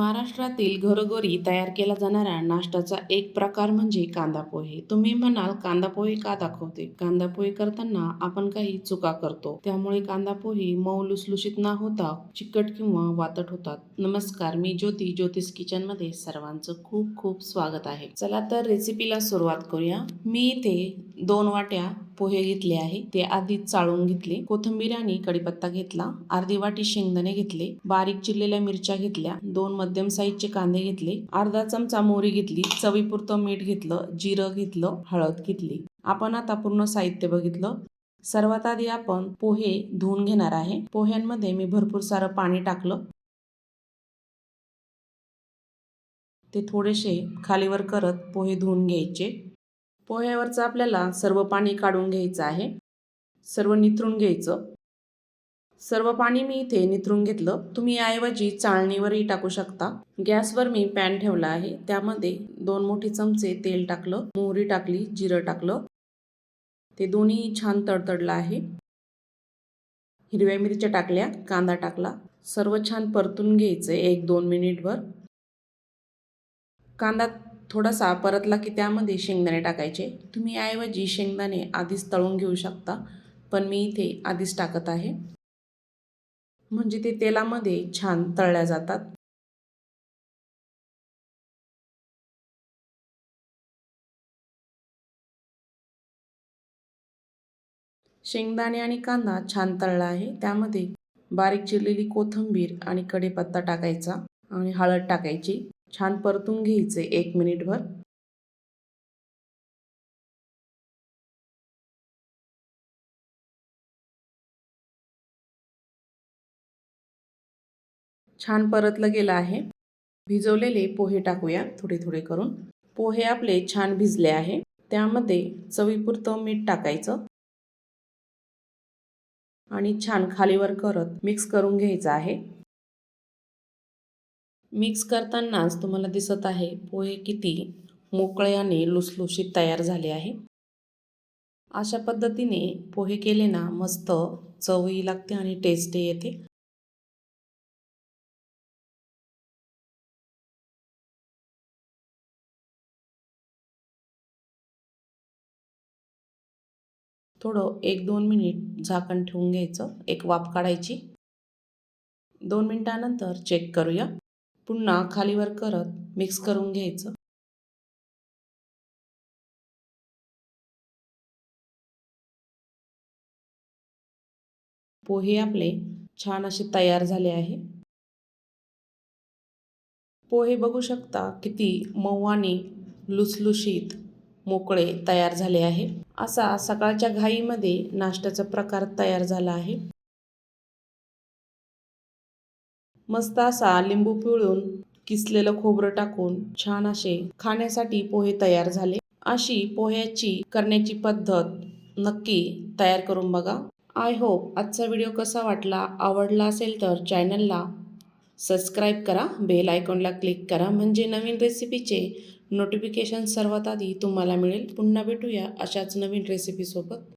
महाराष्ट्रातील घरोघरी तयार केला जाणारा नाश्त्याचा एक प्रकार म्हणजे कांदा पोहे. तुम्ही म्हणाल कांदा पोहे का दाखवते? कांदा पोहे करताना आपण काही चुका करतो. त्यामुळे कांदा पोहे मऊ लुसलुशीत न होता चिकट किंवा वातट होतात. नमस्कार मी ज्योती ज्योतिष किचनमध्ये सर्वांचं खूप खूप स्वागत आहे. चला तर रेसिपीला सुरुवात करूया. मी इथे दोन वाट्या पोहे घेतले आहे ते आधीच चाळून घेतले. कोथिंबीर आणि कडीपत्ता घेतला अर्धी वाटी शेंगदाणे घेतले बारीक चिरलेल्या मिरच्या घेतल्या दोन मध्यम साईजचे कांदे घेतले अर्धा चमचा मोहरी घेतली चवीपुरतं मीठ घेतलं जिरं घेतलं हळद घेतली. आपण आता पूर्ण साहित्य बघितलं. सर्वात आधी आपण पोहे धुवून घेणार आहे. पोह्यांमध्ये मी भरपूर सारं पाणी टाकलं. ते थोडेसे खालीवर करत पोहे धुवून घ्यायचे. पोह्यावरचं आपल्याला सर्व पाणी काढून घ्यायचं आहे. सर्व निथरून घ्यायचं. सर्व पाणी मी इथे निथरून घेतलं. तुम्ही याऐवजी चाळणीवरही टाकू शकता. गॅसवर मी पॅन ठेवला आहे. त्यामध्ये दोन मोठे चमचे तेल टाकलं. मोहरी टाकली जिरं टाकलं. ते दोन्ही छान तडतडलं आहे. हिरव्या मिरच्या टाकल्या कांदा टाकला. सर्व छान परतून घ्यायचं एक दोन मिनिटभर. कांदा थोडासा परतला की त्यामध्ये शेंगदाणे टाकायचे. तुम्ही याऐवजी शेंगदाणे आधीच तळून घेऊ शकता पण मी इथे आधीच टाकत आहे. म्हणजे ते तेलामध्ये छान तळल्या जातात. शेंगदाणे आणि कांदा छान तळला आहे. त्यामध्ये बारीक चिरलेली कोथिंबीर आणि कढीपत्ता टाकायचा आणि हळद टाकायची. छान परतून घ्यायचे एक मिनिटभर. छान परतलं गेलं आहे. भिजवलेले पोहे टाकूया थोडे थोडे करून. पोहे आपले छान भिजले आहे. त्यामध्ये चवीपुरतं मीठ टाकायचं. आणि छान खालीवर करत मिक्स करून घ्यायचं आहे. मिक्स करतानाच तुम्हाला दिसत आहे पोहे किती मोकळे आणि लुसलुशीत तयार झाले आहे. अशा पद्धतीने पोहे केले ना मस्त चवही लागते आणि टेस्टही येते. थोडं एक दोन मिनिट झाकण ठेवून घ्यायचं एक वाफ काढायची. दोन मिनटानंतर चेक करूया. पुन्हा खालीवर करत मिक्स करून घ्यायचं. पोहे आपले छान असे तयार झाले आहे. पोहे बघू शकता किती मऊ आणि लुसलुशीत मोकळे तयार झाले आहे. असा सकाळच्या घाईमध्ये नाश्त्याचा प्रकार तयार झाला आहे. मस्त असा लिंबू पिळून किसलेलं खोबरं टाकून छान असे खाण्यासाठी पोहे तयार झाले. अशी पोह्याची करण्याची पद्धत नक्की तयार करून बघा. आय होप आजचा व्हिडिओ कसा वाटला आवडला असेल तर चॅनलला सबस्क्राईब करा बेल आयकॉनला क्लिक करा. म्हणजे नवीन रेसिपीचे नोटिफिकेशन सर्वात आधी तुम्हाला मिळेल. पुन्हा भेटूया अशाच नवीन रेसिपीसोबत